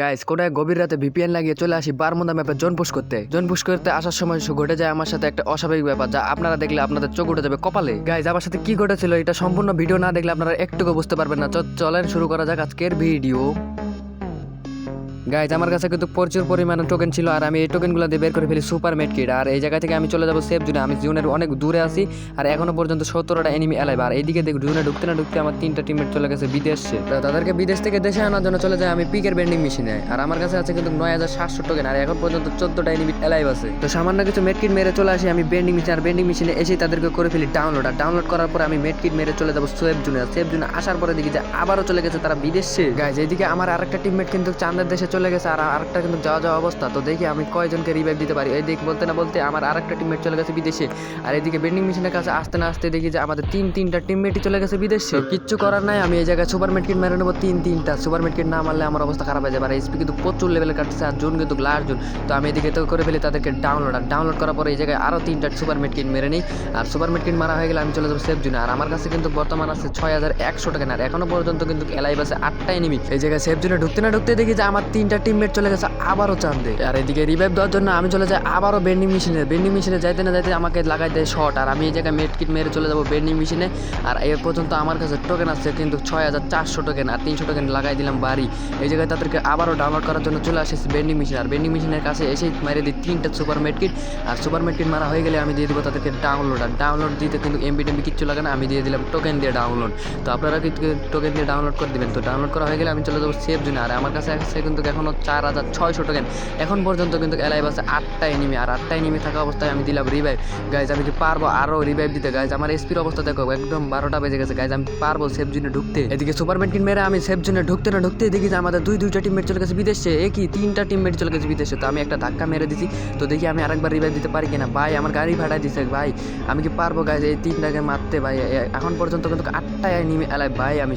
Guys কোটায় গভীর রাতে ভিপিএন লাগিয়ে চলে আসি বারমুদা ম্যাপে জোন পুশ করতে। জোন পুশ করতে আসার সময় ঘটে যায় আমার সাথে একটা অস্বাভাবিক ব্যাপার যা আপনারা দেখলে আপনাদের চোখ উঠে যাবে কপালে। গাইস আমার সাথে কি ঘটেছিল এটা সম্পূর্ণ ভিডিও না দেখলে আপনারা একটুকু বুঝতে পারবেন না। চলেন শুরু করা যাক আজকের ভিডিও। গাইজ আমার কাছে কিন্তু প্রচুর পরিমাণে টোকেন ছিল আর আমি এই টোকেনগুলো দিয়ে বের করে ফেলি সুপার মেট কিট আর এই জায়গা থেকে আমি চলে যাব সেফ জোনে আমি জোনের অনেক দূরে আছি আর এখনও পর্যন্ত সতেরোটা এনিমি এলাইভ আর এইদিকে দেখ জোনে ঢুকতে না ঢুকতে আমার তিনটা টিমমেট চলে গেছে বিদেশে তাদেরকে বিদেশ থেকে দেশে আনার জন্য চলে যায়। আমি পিকের বেন্ডিং মেশিনে আর আমার কাছে আছে কিন্তু নয় হাজার সাতশো টোকেন আর এখন পর্যন্ত চোদ্দটা এনিমি এলাইভ আছে। তো সামান্য কিছু মেট কিট মেরে চলে আসি। আমি বেন্ডিং মেশিন আর বেন্ডিং মেশিনে এসে তাদেরকে করে ফেলি ডাউনলোড আর ডাউনলোড করার পরে আমি মেট কিট মেরে চলে যাব সেফ জুনে সেফ জোনে আসার পরে দেখি যে আবারও চলে গেছে তারা বিদেশে গাইজ এইদিকে আমার আরেকটা টিমমেট কিন্তু চাঁদের দেশে চলে গেছে আর আরেকটা কিন্তু যাওয়া যাওয়া অবস্থা। তো দেখি আমি কয়জনকে রিভাইভ দিতে পারি। এই দিক বলতে না বলতে আমার আরেকটা টিমমেট চলে গেছে বিদেশে। আর এদিকে বেন্ডিং মেশিনের কাছে আসতে না আসতে দেখি যে আমাদের তিন, তিনটা টিমমেটই চলে গেছে বিদেশে। কিচ্ছু করার নাই, আমি এই জায়গায় সুপার মেটকিট মেরে নেব তিন, তিনটা। সুপার মেটকিট না মারলে আমার অবস্থা খারাপ হয়ে যাবে। আর এসপি কিন্তু প্রচুর লেভেলে কাটছে আর জুন কিন্তু লাস্ট জোন। তো আমি এদিকে তো করে ফেলি তাদেরকে ডাউনলোড আর ডাউনলোড করার পরে এই জায়গায় আরও তিনটা সুপার মেটকিট মেরে নিই। আর সুপার মেটকিট মারা হয়ে গেলে আমি চলে যাব সেফ জোনে আর আমার কাছে কিন্তু বর্তমান আছে ছয় হাজার একশো টাকা। আর এখনও পর্যন্ত কিন্তু এলাইভ আছে আটটা এনিমি এই জায়গায় সেফ জোনে ঢুকতে না ঢুকতে দেখি যে আমার তিনটা টিমমেট চলে গেছে, আবারও চান্দে আর এদিকে রিভাইভ দেওয়ার জন্য আমি চলে যাই আবারও বেন্ডিং মেশিনে বেন্ডিং মেশিনে যাইতে না যাইতে আমাকে লাগাই দেয় শর্ট আর আমি এই জায়গায় মেট কিট মেরে চলে যাব বেন্ডিং মেশিনে আর এ পর্যন্ত আমার কাছে টোকেন আছে কিন্তু ছয় হাজার চারশো টোকেন আর তিনশো টোকেন লাগাই দিলাম বাড়ি। এই জায়গায় তাদেরকে আবারও ডাউনলোড করার জন্য চলে আসে বেন্ডিং মেশিন আর বেন্ডিং মেশিনের কাছে এসেই মেরে দিই তিনটা সুপার মেট কিট আর সুপার মেট কিট মারা হয়ে গেলে আমি দিয়ে দেবো তাদেরকে ডাউনলোড আর ডাউনলোড দিতে কিন্তু এমবি টেমবি কিচ্ছু লাগে না, আমি দিয়ে দিলাম টোকেন দিয়ে ডাউনলোড তো আপনারা কিন্তু টোকেন দিয়ে ডাউনলোড করে দিবেন? তো ডাউনলোড করা হয়ে গেলে আমি চলে যাব সেফ জোনে আর আমার কাছে আছে কিন্তু এখনও চার হাজার ছয়শো টোকেন এখন পর্যন্ত কিন্তু এলাইভ আছে আটটা এনিমি আর আটটা এনিমি থাকা অবস্থায় আমি দিলাম রিভাইভ গাইজ আমি কি পারব আরও রিভাইভ দিতে? গাইজ আমার এসপির অবস্থা দেখো, একদম বারোটা বেজে গেছে। গাইজ আমি পারব সেফ জোনে ঢুকতে। এদিকে সুপারম্যান কিন মেরে আমি সেফ জোনে ঢুকতে না ঢুকতে দেখি যে আমাদের দুই, দুইটা টিমমেট চলে গেছে বিদেশে। একই তিনটা টিমমেট চলে গেছে বিদেশে? তো আমি একটা ধাক্কা মেরে দিছি। তো দেখি আমি আরেকবার রিভাইভ দিতে পারি কিনা? ভাই, আমার গাড়ি ভাড়া দিছে, ভাই। আমি কি পারব গাইজ এই তিনটাকে মারতে? ভাই এখন পর্যন্ত কিন্তু আটটা এনিমি এলাই ভাই, আমি.